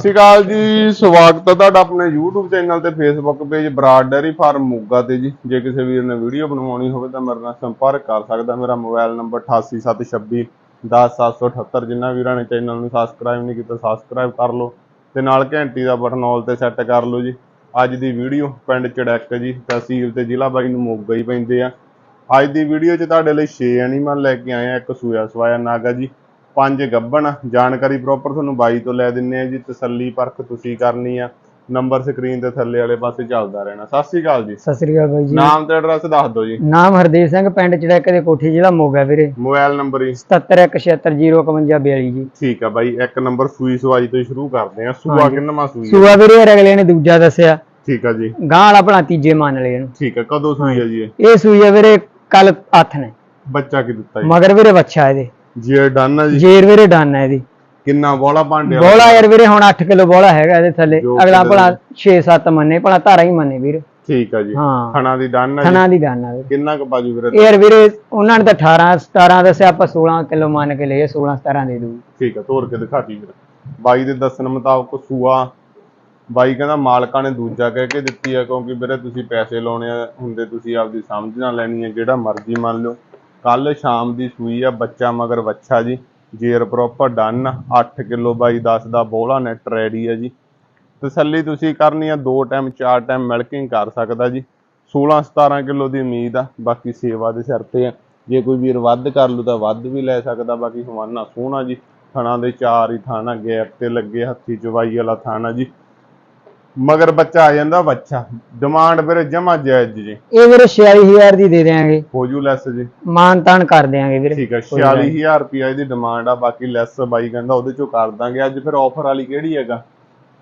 ਸਤਿ ਸ਼੍ਰੀ ਅਕਾਲ ਜੀ, ਸਵਾਗਤ ਹੈ ਤੁਹਾਡਾ ਆਪਣੇ YouTube ਚੈਨਲ ਤੇ Facebook page Broad dairy farm Moga ਤੇ ਜੀ। ਜੇ ਕਿਸੇ ਵੀਰ ਨੇ ਵੀਡੀਓ ਬਣਵਾਉਣੀ ਹੋਵੇ ਤਾਂ ਮੇਰੇ ਨਾਲ ਸੰਪਰਕ ਕਰ ਸਕਦਾ। ਮੇਰਾ ਮੋਬਾਈਲ ਨੰਬਰ 8876 10778 ਜਿਨ੍ਹਾਂ ਵੀਰਾਂ ਨੇ ਚੈਨਲ ਨੂੰ ਸਬਸਕ੍ਰਾਈਬ ਨਹੀਂ ਕੀਤਾ ਸਬਸਕ੍ਰਾਈਬ ਕਰ ਲਓ ਤੇ ਨਾਲ ਘੰਟੀ ਦਾ ਬਟਨ ਆਲ ਤੇ ਸੈੱਟ ਕਰ ਲਓ ਜੀ। ਅੱਜ ਦੀ ਵੀਡੀਓ ਪਿੰਡ ਚੜੈਕ ਜੀ, ਤਹਿਸੀਲ ਤੇ ਜ਼ਿਲ੍ਹਾ ਬਾਈ ਨੂੰ ਮੋਗਾ ਹੀ ਪੈਂਦੇ ਆ। ਅੱਜ ਦੀ ਵੀਡੀਓ 'ਚ ਤੁਹਾਡੇ ਲਈ 6 ਐਨੀਮਲ ਲੈ ਕੇ ਆਏ ਆ, ਇੱਕ ਸੂਇਆ ਸਵਾਇਆ ਨਾਗਾ ਜੀ। ਪੰਜ ਗੱਬਣ ਜਾਣਕਾਰੀ ਪ੍ਰੋਪਰ ਤੁਹਾਨੂੰ ਬਾਈ ਤੋਂ ਲੈ ਦਿੰਨੇ ਆ ਜੀ ਤਸੱਲੀ ਪਰਖ ਤੁਸੀਂ ਕਰਨੀ ਆ। ਨੰਬਰ ਸਕਰੀਨ ਦੇ ਥੱਲੇ ਵਾਲੇ ਪਾਸੇ ਚੱਲਦਾ ਰਹਿਣਾ। ਸਤਿ ਸ਼੍ਰੀ ਅਕਾਲ ਜੀ। ਸਤਿ ਸ੍ਰੀ ਅਕਾਲ ਬਾਈ ਜੀ। ਨਾਮ ਤੇ ਐਡਰੈਸ ਦੱਸ ਦਿਓ ਜੀ। ਨਾਮ ਹਰਦੇਵ ਸਿੰਘ ਪਿੰਡ ਚੜੈਕ ਦੇ ਕੋਠੀ ਜ਼ਿਲ੍ਹਾ ਮੋਗਾ ਵੀਰੇ। ਮੋਬਾਈਲ ਨੰਬਰ ਹੀ 7717051542 ਜੀ। ਠੀਕ ਆ ਬਾਈ ਇੱਕ ਨੰਬਰ ਸੂਈ ਸਵਾਈ ਤੋਂ ਸ਼ੁਰੂ ਕਰਦੇ ਆ। ਸੂਆ ਕਿੰਨਵਾਂ ਸੂਈ? ਸੂਆ ਵੀਰੇ ਅਗਲੇ ਨੇ ਦੂਜਾ ਦੱਸਿਆ। ਠੀਕ ਆ ਜੀ। ਗਾਂ ਵਾਲਾ ਭਲਾ ਤੀਜੇ ਮੰਨ ਲਏ ਇਹਨੂੰ। ਠੀਕ ਆ ਕਦੋਂ ਸੂਈ ਆ ਜੀ ਇਹ? ਸੂਈ ਆ ਵੀਰੇ ਕੱਲ ਹੱਥ ਨੇ। ਬੱਚਾ ਕੀ ਦਿੱਤਾ ਜੀ? ਮਗਰ ਵੀਰੇ ਬੱਚਾ ਇਹਦੇ। ਜੀ ਡਨ ਆ ਜੀ? ਜੇਰ ਵੀਰੇ ਡਨ ਹੈ ਇਹਦੀ। ਕਿੰਨਾ ਬੋਲਾ ਭਾਂਡਿਆ ਬੋਲਾ ਯਾਰ ਵੀਰੇ ਹੁਣ 8 ਕਿਲੋ ਬੋਲਾ ਹੈਗਾ ਇਹਦੇ ਥੱਲੇ। ਅਗਲਾ ਭਲਾ 6-7 ਮੰਨੇ ਭਲਾ ਧਾਰਾ ਹੀ ਮੰਨੇ ਵੀਰੇ। ਠੀਕ ਆ ਜੀ। ਹਾਂ। ਥਣਾ ਦੀ ਡਨ ਜੀ। ਥਣਾ ਦੀ ਡਨ ਵੀਰੇ। ਕਿੰਨਾ ਕੁ ਬਾਜੂ ਵੀਰੇ? ਯਾਰ ਵੀਰੇ ਉਹਨਾਂ ਨੇ ਤਾਂ 18 17 ਦੱਸਿਆ ਆਪਾਂ 16 ਕਿਲੋ ਮੰਨ ਕੇ ਲਏ 16 17 ਦੇ ਦੂ ਠੀਕ ਆ ਤੋਰ ਕੇ ਦਿਖਾਤੀ ਵੀਰੇ। ਬਾਈ ਦੇ ਦੱਸਣ ਮੁਤਾਬਕ ਸੂਆ ਬਾਈ ਕਹਿੰਦਾ ਮਾਲਕਾਂ ਨੇ ਦੂਜਾ ਕਹਿ ਕੇ ਦਿੱਤੀ ਆ ਕਿਉਂਕਿ ਵੀਰੇ ਤੁਸੀਂ ਪੈਸੇ ਲਾਉਣੇ ਹੁੰਦੇ ਤੁਸੀਂ ਆਪਦੀ ਸਮਝ ਨਾਲ ਲੈਣੀ ਹੈ ਜਿਹੜਾ ਮਰਜ਼ੀ ਮੰਨ ਲਓ। ਕੱਲ ਸ਼ਾਮ ਦੀ ਸੂਈ ਆ, ਬੱਚਾ ਮਗਰ ਵੱਛਾ ਜੀ। ਜੇਰ ਪ੍ਰੋਪਰ ਡਨ 8 ਕਿਲੋ ਬਾਈ 10 ਦਾ ਬੋਲਾ ਨੈਟ ਰੈਡੀ ਆ ਜੀ। ਤਸੱਲੀ ਤੁਸੀਂ ਕਰਨੀ ਆ, ਦੋ ਟਾਈਮ ਚਾਰ ਟਾਈਮ ਮਿਲਕਿੰਗ ਕਰ ਸਕਦਾ ਜੀ। 16 17 ਕਿਲੋ ਦੀ ਉਮੀਦ ਆ, ਬਾਕੀ ਸੇਵਾ ਦੇ ਸਿਰ ਤੇ ਆ। ਜੇ ਕੋਈ ਵੀਰ ਵੱਧ ਕਰ ਲੂ ਤਾਂ ਵੱਧ ਵੀ ਲੈ ਸਕਦਾ, ਬਾਕੀ ਹਵਾਨਾ ਸੋਹਣਾ ਜੀ। ਥਣਾ ਦੇ ਚਾਰ ਹੀ ਥਾਣਾ, ਗੈਪ ਤੇ ਲੱਗੇ ਹੱਥੀ ਚਵਾਈ ਵਾਲਾ ਥਾਣਾ ਜੀ। ਮਗਰ ਬੱਚਾ ਆ ਜਾਂਦਾ ਬੱਚਾ। ਡਿਮਾਂਡ ਵੀਰੇ ਜਮਾ ਜਾਇਜ਼ ਜੀ। ਇਹ ਵੀਰੇ 46000 ਦੀ ਦੇ ਦੇਾਂਗੇ ਹੋ ਜੂ ਲੈਸ ਜੀ। ਮਾਨ ਤਾਨ ਕਰ ਦਿਆਂਗੇ ਵੀਰੇ। ਠੀਕ ਹੈ 46000 ਰੁਪਿਆ ਇਹਦੀ ਡਿਮਾਂਡ ਆ ਬਾਕੀ ਲੈਸ ਬਾਈ ਕਹਿੰਦਾ ਉਹਦੇ ਚੋਂ ਕਰ ਦਾਂਗੇ। ਅੱਜ ਫਿਰ ਆਫਰ ਵਾਲੀ ਕਿਹੜੀ ਹੈਗਾ?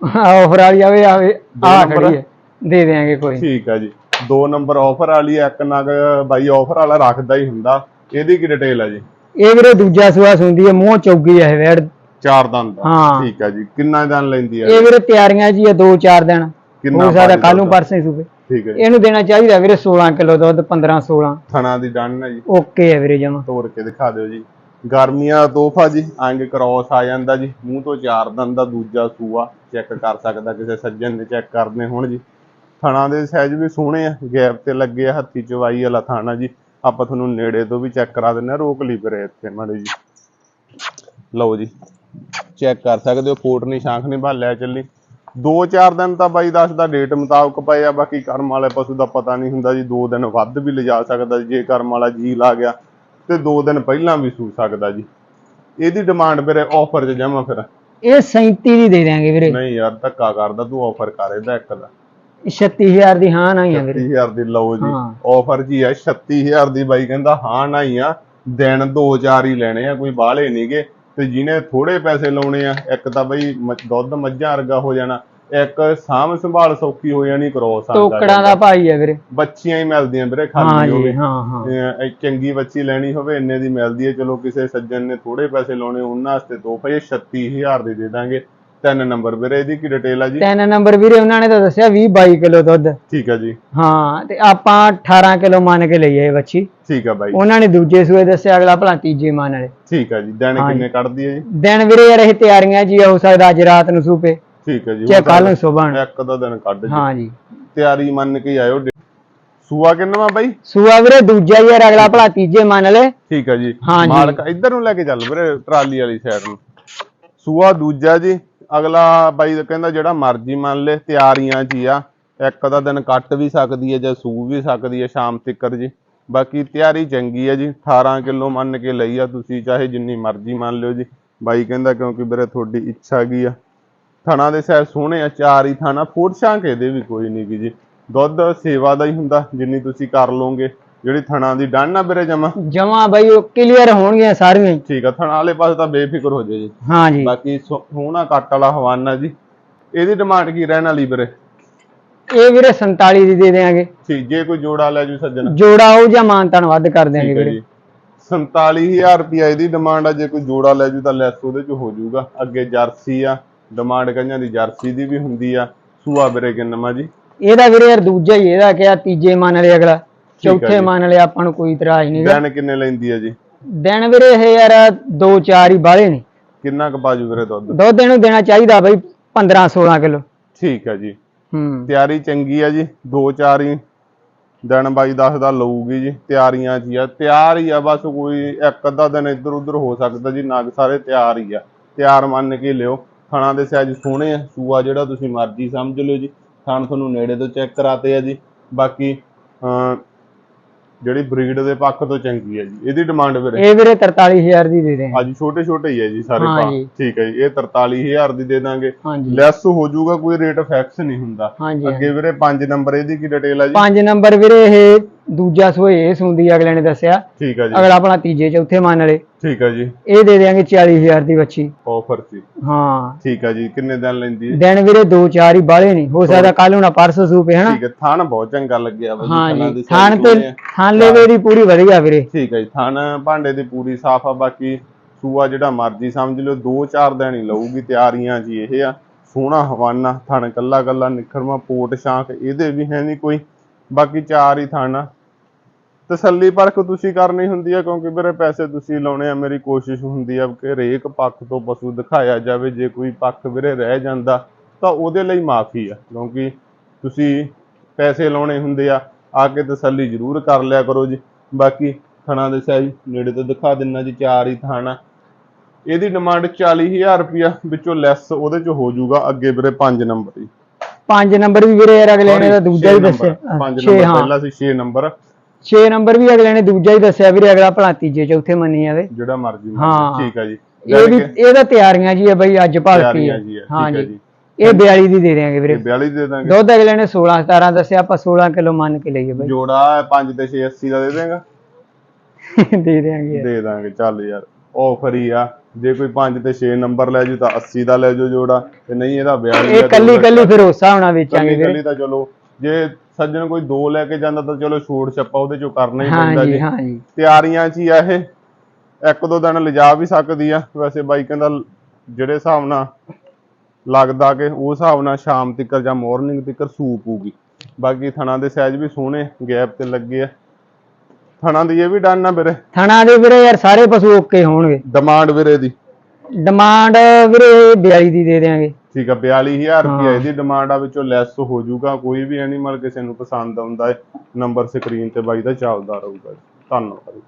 ਆਫਰ ਵਾਲੀ ਆਵੇ ਆਵੇ ਆ? ਖੜੀ ਹੈ। ਦੇ ਦੇਾਂਗੇ ਕੋਈ ਠੀਕ ਹੈ ਜੀ। ਦੋ ਨੰਬਰ ਆਫਰ ਵਾਲੀ ਆ, ਇੱਕ ਨਗ ਬਾਈ ਆਫਰ ਵਾਲਾ ਰੱਖਦਾ ਹੀ ਹੁੰਦਾ। ਇਹਦੀ ਕੀ ਡਿਟੇਲ ਹੈ ਜੀ? ਇਹ ਵੀਰੇ ਦੂਜਾ ਸੂਆ ਸੁੰਦੀ ਹੈ ਮੂੰਹ ਚੌਗੀ ਹੈ ਵੈੜ। ਚਾਰ ਦੰਦ। ਦਾ। ਹਾਂ। ਠੀਕ ਹੈ ਜੀ। ਕਿੰਨਾ ਦਿਨ ਲੈਂਦੀ ਹੈ ਇਹ ਵੀਰੇ ਤਿਆਰੀਆਂ ਜੀ ਹੈ ਦੋ ਚਾਰ ਦਿਨ। ਕਿੰਨਾ ਹੋ ਸਕਦਾ ਕੱਲ ਨੂੰ? ਪਰਸੇ ਸੂਬੇ ਠੀਕ ਹੈ ਜੀ। ਇਹਨੂੰ ਦੇਣਾ ਚਾਹੀਦਾ ਵੀਰੇ 16 ਕਿਲੋ ਦੁੱਧ 15 16 ਥਣਾ ਦੀ ਡਨ ਹੈ ਜੀ। ਓਕੇ ਹੈ ਵੀਰੇ ਜਮਾ। ਤੋੜ ਕੇ ਦਿਖਾ ਦਿਓ ਜੀ। ਗਰਮੀਆਂ ਦਾ ਤੋਹਫਾ ਜੀ। ਅੰਗ ਕ੍ਰੋਸ ਆ ਜਾਂਦਾ ਜੀ। ਮੂੰਹ ਤੋਂ ਚਾਰ ਦੰਦ ਦਾ ਦੂਜਾ ਸੂਆ। ਚੈੱਕ ਕਰ ਸਕਦਾ ਕਿਸੇ ਸੱਜਣ ਨੇ ਚੈੱਕ ਕਰਨੇ ਹੁਣ ਜੀ। ਥਣਾ ਦੇ ਸਾਈਜ਼ ਵੀ ਸੋਹਣੇ ਆ। ਗੈਪ ਤੇ ਲੱਗੇ ਆ ਹੱਥੀ ਚਵਾਈ ਵਾਲਾ ਥਾਣਾ ਜੀ। ਆਪਾਂ ਤੁਹਾਨੂੰ ਨੇੜੇ ਤੋਂ ਵੀ ਚੈੱਕ ਕਰਾ ਦਿੰਨੇ ਆ। ਰੋਕ ਲਈ ਵੀਰੇ ਇੱਥੇ ਮਾੜੇ ਜੀ। ਲਓ ਜੀ। ਚੈੱਕ ਕਰ ਸਕਦੇ ਹੋ ਫੋਟ ਨਹੀਂ ਸ਼ਾਂਖ ਨਹੀਂ ਭਾਲਿਆ ਚੱਲੀ। ਦੋ ਚਾਰ ਦਿਨ ਤਾਂ ਬਾਈ ਦੱਸਦਾ ਡੇਟ ਮੁਤਾਬਕ ਪਏ ਆ ਬਾਕੀ ਕਰਮ ਵਾਲੇ ਪਸ਼ੂ ਦਾ ਪਤਾ ਨਹੀਂ ਹੁੰਦਾ ਜੀ ਦੋ ਦਿਨ ਵੱਧ ਵੀ ਲਿਜਾ ਸਕਦਾ ਜੇ ਕਰਮ ਵਾਲਾ ਜੀ ਲਾ ਗਿਆ ਤੇ ਦੋ ਦਿਨ ਪਹਿਲਾਂ ਵੀ ਸੂ ਸਕਦਾ ਜੀ। ਇਹਦੀ ਡਿਮਾਂਡ ਵੀਰੇ ਆਫਰ 'ਚ ਜਮਾ ਫਿਰ। ਇਹ 37 ਦੀ ਦੇ ਦੇਾਂਗੇ ਵੀਰੇ। ਨਹੀਂ ਯਾਰ ਧੱਕਾ ਕਰਦਾ ਤੂੰ ਆਫਰ ਕਰ ਇਹਦਾ ਇੱਕ ਦਾ। 36000 ਦੀ ਹਾਂ ਨਹੀਂ ਹੈ ਵੀਰੇ। 36000 ਦੀ ਲਓ ਜੀ। ਆਫਰ ਜੀ ਆ 36000 ਦੀ ਬਾਈ ਕਹਿੰਦਾ ਹਾਂ ਨਾ ਹੀ ਆ। ਦਿਨ ਦੋ ਚਾਰ ਹੀ ਲੈਣੇ ਆ ਕੋਈ ਬਾਹਲੇ ਨਹੀਂਗੇ ਤੇ ਜਿਹਨੇ ਥੋੜੇ ਪੈਸੇ ਲਾਉਣੇ ਆ ਇੱਕ ਤਾਂ ਬਈ ਦੁੱਧ ਮੱਝਾਂ ਵਰਗਾ ਹੋ ਜਾਣਾ ਇੱਕ ਸਾਂਭ ਸੰਭਾਲ ਸੌਖੀ ਹੋ ਜਾਣੀ ਕਰੋਸ ਆਂਦਾ ਟੋਕੜਾਂ ਦਾ ਭਾਈ ਹੈ ਵੀਰੇ। ਬੱਚੀਆਂ ਹੀ ਮਿਲਦੀਆਂ ਵੀਰੇ ਖਾਲੀ ਹੋਵੇ ਹਾਂ ਹਾਂ। ਚੰਗੀ ਬੱਚੀ ਲੈਣੀ ਹੋਵੇ ਇੰਨੇ ਦੀ ਮਿਲਦੀ ਹੈ ਚਲੋ ਕਿਸੇ ਸੱਜਣ ਨੇ ਥੋੜੇ ਪੈਸੇ ਲਾਉਣੇ ਉਹਨਾਂ ਵਾਸਤੇ ਤੋਹਫਾ ਇਹ 36000 ਦੀ ਦੇ ਦਾਂਗੇ। ਤਿੰਨ ਨੰਬਰ ਵੀਰੇ ਇਹਦੀ ਕੀ ਡਿਟੇਲ ਆ ਜੀ? ਤਿੰਨ ਨੰਬਰ ਵੀਰੇ ਉਹਨਾਂ ਨੇ ਤਾਂ ਦੱਸਿਆ 20 22 ਕਿਲੋ ਦੁੱਧ। ਠੀਕ ਆ ਜੀ। ਹਾਂ ਤੇ ਆਪਾਂ 18 ਕਿਲੋ ਮੰਨ ਕੇ ਲਈ ਇਹ ਬੱਚੀ ਠੀਕ ਆ ਬਾਈ। ਉਹਨਾਂ ਨੇ ਦੂਜੇ ਸੂਏ ਦੱਸਿਆ ਅਗਲਾ ਭਲਾ ਤੀਜੇ ਮੰਨ ਲਏ। ਠੀਕ ਆ ਜੀ ਦਿਨ ਹਾਂ ਕਿੰਨੇ ਕੱਢਦੀ ਹੈ ਜੀ? ਦਿਨ ਵੀਰੇ ਯਾਰ ਇਹ ਤਿਆਰੀਆਂ ਜੀ ਹੋ ਸਕਦਾ ਅੱਜ ਰਾਤ ਨੂੰ ਸੂਪੇ। ਠੀਕ ਆ ਜੀ ਚਾਹੇ ਕੱਲ ਨੂੰ ਨੂੰ। ਇੱਕ ਦਾ ਦਿਨ ਕੱਢ ਜੀ। ਹਾਂ ਜੀ। ਤਿਆਰੀ ਮੰਨ ਕੇ ਹੀ ਆਇਓ। ਸੂਆ ਕਿੰਨਾ ਵਾ ਬਾਈ? ਸੂਆ ਵੀਰੇ ਦੂਜਾ ਹੀ ਯਾਰ ਅਗਲਾ ਭਲਾ ਤੀਜੇ ਮੰਨ ਲੈ ਠੀਕ ਆ ਜੀ। ਹਾਂ ਜੀ। ਮਾਲਕ ਇੱਧਰ ਨੂੰ ਲੈ ਕੇ ਚੱਲ ਵੀਰੇ ਟਰਾਲੀ ਵਾਲੀ ਸਾਈਡ ਨੂੰ। ਸੂਆ ਦੂਜਾ ਜੀ। ਅਗਲਾ ਬਾਈ ਦਾ ਕਹਿੰਦਾ ਜਿਹੜਾ ਮਰਜ਼ੀ ਮੰਨ ਲੈ, ਤਿਆਰੀਆਂ ਜੀ ਆ। ਇੱਕ ਦਾ ਦਿਨ ਕੱਟ ਵੀ ਸਕਦੀ ਹੈ ਜਾਂ ਸੂ ਵੀ ਸਕਦੀ ਹੈ ਸ਼ਾਮ ਤੱਕਰ ਜੀ। ਬਾਕੀ ਤਿਆਰੀ ਚੰਗੀ ਹੈ ਜੀ 18 ਕਿਲੋ ਮੰਨ ਕੇ ਲਈ ਆ ਤੁਸੀਂ, ਚਾਹੇ ਜਿੰਨੀ ਮਰਜ਼ੀ ਮੰਨ ਲਿਓ ਜੀ। ਬਾਈ ਕਹਿੰਦਾ ਕਿਉਂਕਿ ਵੀਰੇ ਤੁਹਾਡੀ ਇੱਛਾ ਕੀ ਆ। ਥਣਾ ਦੇ ਸਾਈਜ਼ ਸੋਹਣੇ ਆ, ਚਾਰ ਹੀ ਥਾਣਾ ਫੋਟ ਛਾਂਕ ਇਹਦੇ ਵੀ ਕੋਈ ਨਹੀਂ ਗੀ ਜੀ। ਦੁੱਧ ਸੇਵਾ ਦਾ ਹੀ ਹੁੰਦਾ, ਜਿੰਨੀ ਤੁਸੀਂ ਕਰ ਲਓਗੇ। ਜਿਹੜੀ ਥਣਾ ਦੀ ਡੰਨ ਆ ਵੀਰੇ ਜਮਾ। ਜਮਾ ਬਈ ਉਹ ਕਲੀਅਰ ਹੋਣਗੀਆਂ ਸਾਰੀਆਂ ਹੀ। ਠੀਕ ਆ ਥਣਾ ਵਾਲੇ ਪਾਸੇ ਤਾਂ ਬੇਫਿਕਰ ਹੋ ਜਾਏ ਜੀ। ਹਾਂ ਜੀ। ਬਾਕੀ ਸੋ- ਸੋਹਣਾ ਕੱਟ ਵਾਲਾ ਹਵਾਨਾ ਜੀ। ਇਹਦੀ ਡਿਮਾਂਡ ਕੀ ਰਹਿਣ ਵਾਲੀ ਵੀਰੇ? ਇਹ ਵੀਰੇ 47 ਦੀ ਦੇ ਦੇਾਂਗੇ ਠੀਕ ਜੇ ਕੋਈ ਜੋੜਾ ਲੈ ਜੂ ਸੱਜਣ। ਜੋੜਾ ਉਹ ਜਾਂ ਮਾਨਤਾਨ ਵੱਧ ਕਰ ਠੀਕ ਹੈ ਵੀਰੇ। ਜੀ। 47000 ਰੁਪਿਆ ਇਹਦੀ ਡਿਮਾਂਡ ਆ ਜੇ ਕੋਈ ਜੋੜਾ ਲੈ ਜੂ ਤਾਂ ਲੈਸ ਉਹਦੇ ਚ ਹੋ ਜਾਊਗਾ ਅੱਗੇ ਜਰਸੀ ਆ ਡਿਮਾਂਡ ਕਈਆਂ ਦੀ ਜਰਸੀ ਦੀ ਵੀ ਹੁੰਦੀ ਆ। ਸੂਆ ਵੀਰੇ ਕਿੰਨਾ ਜੀ? ਇਹਦਾ ਵੀਰੇ ਯਾਰ ਦੂਜਾ ਹੀ ਇਹਦਾ ਕਿਹਾ ਤੀਜੇ ਮੰਨ ਲਿਆ ਅਗਲਾ। ਹੈ ਚੌਥੇ ਜੀ। ਮੰਨ ਲਿਆ ਆਪਾਂ ਨੂੰ ਕੋਈ ਇਤਰਾਜ਼ ਨਹੀਂ ਦਿਨ ਕਿੰਨੇ ਲੈਂਦੀ ਆ ਜੀ? ਦਿਨ ਵੀਰੇ ਇਹ ਯਾਰ ਦੋ ਚਾਰ ਹੀ ਬਾਹਲੇ ਨੇ। ਕਿੰਨਾ ਕੁ ਬਾਜੂ ਵੀਰੇ ਦੁੱਧ? ਦੁੱਧ ਇਹਨੂੰ ਦੇਣਾ ਚਾਹੀਦਾ ਬਈ 15 16 ਕਿਲੋ। ਠੀਕ ਹੈ ਜੀ। ਹੂੰ। ਤਿਆਰੀ ਚੰਗੀ ਆ ਜੀ ਦੋ ਚਾਰ ਹੀ। ਦਿਨ ਬਾਈ ਦੱਸਦਾ ਲਊਗੀ ਜੀ ਤਿਆਰੀਆਂ ਹੀ ਆ। ਤਿਆਰ ਹੀ ਆ ਬਸ ਕੋਈ ਇੱਕ ਅੱਧਾ ਦਿਨ ਇੱਧਰ ਉੱਧਰ ਹੋ ਸਕਦਾ ਜੀ ਨਗ ਸਾਰੇ ਤਿਆਰ ਹੀ ਆ। ਤਿਆਰ ਮੰਨ ਕੇ ਲਿਓ ਥਣਾ ਦੇ ਸਾਈਜ਼ ਸੋਹਣੇ ਆ ਸੂਆ ਜਿਹੜਾ ਤੁਸੀਂ ਮਰਜ਼ੀ ਸਮਝ ਲਿਓ ਜੀ। ਥਣ ਤੁਹਾਨੂੰ ਨੇੜੇ ਤੋਂ ਚੈੱਕ ਕਰਾਤੇ ਆ ਜੀ। ਬਾਕੀ ਜਿਹੜੀ ਬਰੀਡ ਦੇ ਪੱਖ ਤੋਂ ਚੰਗੀ ਹੈ ਜੀ। ਇਹਦੀ ਡਿਮਾਂਡ ਵੀਰੇ ਇਹ ਵੀਰੇ 43000 ਦੀ ਦੇ ਦੇ ਹਾਂਜੀ ਛੋਟੇ ਛੋਟੇ ਹੀ ਹੈ ਜੀ ਸਾਰੇ ਪਾ। ਠੀਕ ਹੈ ਜੀ ਇਹ 43000 ਦੀ ਦੇ ਦਾਂਗੇ। ਲੈਸ ਹੋ ਜਾਊਗਾ ਕੋਈ ਰੇਟ ਫਿਕਸ ਨਹੀਂ ਹੁੰਦਾ। ਅੱਗੇ ਵੀਰੇ 5 ਨੰਬਰ ਇਹਦੀ ਕੀ ਡਿਟੇਲ ਹੈ ਜੀ? ਪੰਜ ਨੰਬਰ ਵੀਰੇ ਇਹ ਦੂਜਾ ਸੋਏ ਇਹ ਸੁੰਦੀ ਅਗਲੇ ਨੇ ਦੱਸਿਆ ਠੀਕ ਹੈ ਜੀ। ਅਗਲਾ ਆਪਣਾ ਤੀਜੇ ਚੌਥੇ ਮੰਨ ਲਏ। ਠੀਕ ਹੈ ਜੀ। ਇਹ ਦੇ ਦੇਾਂਗੇ 40000 ਦੀ ਬੱਚੀ। ਆਫਰ ਸੀ। ਹਾਂ। ਠੀਕ ਹੈ ਜੀ ਕਿੰਨੇ ਦਿਨ ਲੈਂਦੀ ਹੈ? ਦਿਨ ਵੀਰੇ ਦੋ ਚਾਰ ਹੀ ਬਾਹਲੇ ਨਹੀਂ ਹੋ ਸਕਦਾ ਕੱਲ ਨੂੰ ਨਾ ਪਰਸੋਂ ਸੂਪੇ ਹਨਾ? ਠੀਕ ਹੈ ਥਣ ਬਹੁਤ ਚੰਗਾ ਲੱਗਿਆ ਬਾਈ ਹਾਂ ਜੀ ਥਾਣ ਤੇ ਆ। ਥਾਣ ਲੇਵੇ ਦੀ ਪੂਰੀ ਵਧੀਆ ਵੀਰੇ। ਠੀਕ ਹੈ ਜੀ ਥਣ ਭਾਂਡੇ ਦੀ ਪੂਰੀ ਸਾਫ਼ ਆ ਬਾਕੀ ਸੂਆ ਜਿਹੜਾ ਮਰਜ਼ੀ ਸਮਝ ਲਿਓ ਦੋ ਚਾਰ ਦਿਨ ਹੀ ਲਊਗੀ ਤਿਆਰੀਆਂ ਜੀ ਇਹ ਆ। ਸੋਹਣਾ ਹਵਾਨਾ ਥਣ ਕੱਲਾ ਕੱਲਾ ਨਿਖਰਵਾ ਪੋਟ ਸ਼ਾਂਖ ਇਹਦੇ ਵੀ ਹੈ ਨਹੀਂ ਕੋਈ। ਬਾਕੀ ਚਾਰ ਹੀ ਥਣ ਆ ਤਸੱਲੀ ਪਰਖ ਤੁਸੀਂ ਕਰਨੀ ਹੁੰਦੀ ਆ ਕਿਉਂਕਿ ਵੀਰੇ ਪੈਸੇ ਤੁਸੀਂ ਲਾਉਣੇ ਆ ਮੇਰੀ ਕੋਸ਼ਿਸ਼ ਹੁੰਦੀ ਆ ਕਿ ਹਰੇਕ ਪੱਖ ਤੋਂ ਪਸ਼ੂ ਦਿਖਾਇਆ ਜਾਵੇ ਜੇ ਕੋਈ ਪੱਖ ਵੀਰੇ ਰਹਿ ਜਾਂਦਾ ਤਾਂ ਉਹਦੇ ਲਈ ਮਾਫੀ ਆ ਕਿਉਂਕਿ ਤੁਸੀਂ ਪੈਸੇ ਲਾਉਣੇ ਹੁੰਦੇ ਆ ਆ ਕੇ ਤਸੱਲੀ ਜ਼ਰੂਰ ਕਰ ਲਿਆ ਕਰੋ ਜੀ। ਬਾਕੀ ਥਣਾ ਦੇ ਸਾਈਜ਼ ਨੇੜੇ ਤੋਂ ਦਿਖਾ ਦਿੰਨਾ ਜੀ ਚਾਰ ਹੀ ਥਾਣਾ ਇਹਦੀ ਡਿਮਾਂਡ 40000 ਰੁਪਿਆ ਵਿੱਚੋਂ ਲੈਸ ਉਹਦੇ ਚ ਹੋ ਜਾਊਗਾ ਅੱਗੇ ਵੀਰੇ 5 ਨੰਬਰ ਜੀ ਪੰਜ ਨੰਬਰ ਵੀ ਵੀਰੇ ਯਾਰ ਅਗਲੇ ਨੇ ਤਾਂ ਦੂਜਾ ਹੀ ਦੱਸਿਆ। 5 ਛੇ ਨੰਬਰ ਹਾਂ। ਪਹਿਲਾਂ ਸੀ 6 ਨੰਬਰ। 6 ਨੰਬਰ ਵੀ ਅਗਲੇ ਨੇ ਦੂਜਾ ਹੀ ਦੱਸਿਆ ਵੀਰੇ ਅਗਲਾ ਭਲਾ ਤੀਜੇ ਚੌਥੇ ਮੰਨੀ ਜਾਵੇ। ਜਿਹੜਾ ਮਰਜ਼ੀ ਹਾਂ। ਠੀਕ ਆ ਜੀ। ਇਹ ਵੀ ਇਹਦਾ ਤਿਆਰੀਆਂ ਜੀ ਹੈ ਬਈ ਅੱਜ ਤਿਆਰੀਆਂ ਹੈ ਜੀ ਹੈ, ਠੀਕ ਹਾਂ ਹੈ ਜੀ। ਜੀ। ਇਹ 42 ਦੀ ਦੇ ਦੇਾਂਗੇ ਵੀਰੇ। ਇਹ 42 ਦੇ ਦਾਂਗੇ ਦੁੱਧ ਅਗਲੇ ਨੇ 16 17 ਦੱਸਿਆ ਆਪਾਂ 16 ਕਿਲੋ ਮੰਨ ਕੇ ਲਈਏ ਬਈ। ਜੋੜਾ 5 ਤੇ 6 80 ਦਾ ਦੇ ਦੇਗਾ ਦੇ ਦੇਾਂਗੇ ਦੇ ਦਾਂਗੇ ਚੱਲ ਯਾਰ ਆਫਰ ਹੀ ਆ। ਜੇ ਕੋਈ 5 ਤੇ 6 ਨੰਬਰ ਲੈ ਜੂ ਤਾਂ 80 ਦਾ ਲੈ ਜਾਓ ਜੋੜਾ। ਤੇ ਨਹੀਂ ਇਹਦਾ 42 ਇਹ ਕੱਲੀ ਕੱਲੀ ਫਿਰ ਹਿਸਾਬ ਨਾਲ ਵੇਚਾਂਗੇ ਵੀਰੇ। ਕੱਲੀ ਤਾਂ ਚਲੋ ਜੇ ਸੱਜਣ ਕੋਈ ਦੋ ਲੈ ਕੇ ਜਾਂਦਾ ਤਾਂ ਚਲੋ ਛੋੜ ਛੱਪਾ ਉਹਦੇ ਚੋਂ ਕਰਨਾ ਹੀ ਪੈਂਦਾ ਜੀ। ਤਿਆਰੀਆਂ 'ਚ ਹੀ ਆ ਇਹ। ਇੱਕ ਦੋ ਦਿਨ ਲਿਜਾ ਵੀ ਸਕਦੀ ਆ। ਵੈਸੇ ਬਾਈ ਕਹਿੰਦਾ ਜਿਹੜੇ ਹਿਸਾਬ ਨਾਲ ਲੱਗਦਾ ਕਿ ਉਸ ਹਿਸਾਬ ਨਾਲ ਸ਼ਾਮ ਤੱਕ ਜਾਂ ਮਾਰਨਿੰਗ ਤੱਕ ਸੂਪ ਹੋਊਗੀ। ਬਾਕੀ ਥਣਾ ਦੇ ਸਾਈਜ਼ ਵੀ ਸੋਹਣੇ ਗੈਪ ਤੇ ਲੱਗੇ ਆ। ਥਣਾ ਦੀ ਇਹ ਵੀ ਡਨ ਆ ਵੀਰੇ। ਥਣਾ ਦੇ ਵੀਰੇ ਯਾਰ ਸਾਰੇ ਪਸ਼ੂ ਓਕੇ ਹੋਣਗੇ। ਡਿਮਾਂਡ ਵੀਰੇ ਦੀ। ਡਿਮਾਂਡ ਵੀਰੇ 42 ਦੀ ਦੇ ਦੇਾਂਗੇ ਠੀਕ ਆ 42000 ਰੁਪਏ। ਇਹਦੀ ਡਿਮਾਂਡ ਆ ਵਿੱਚੋਂ ਲੈਸ ਹੋ ਜਾਊਗਾ ਕੋਈ ਵੀ ਐਨੀਮਲ ਕਿਸੇ ਨੂੰ ਪਸੰਦ ਆਉਂਦਾ ਹੈ ਨੰਬਰ ਸਕਰੀਨ ਤੇ ਬਾਈ ਦਾ ਚੱਲਦਾ ਰਹੂਗਾ। ਧੰਨਵਾਦ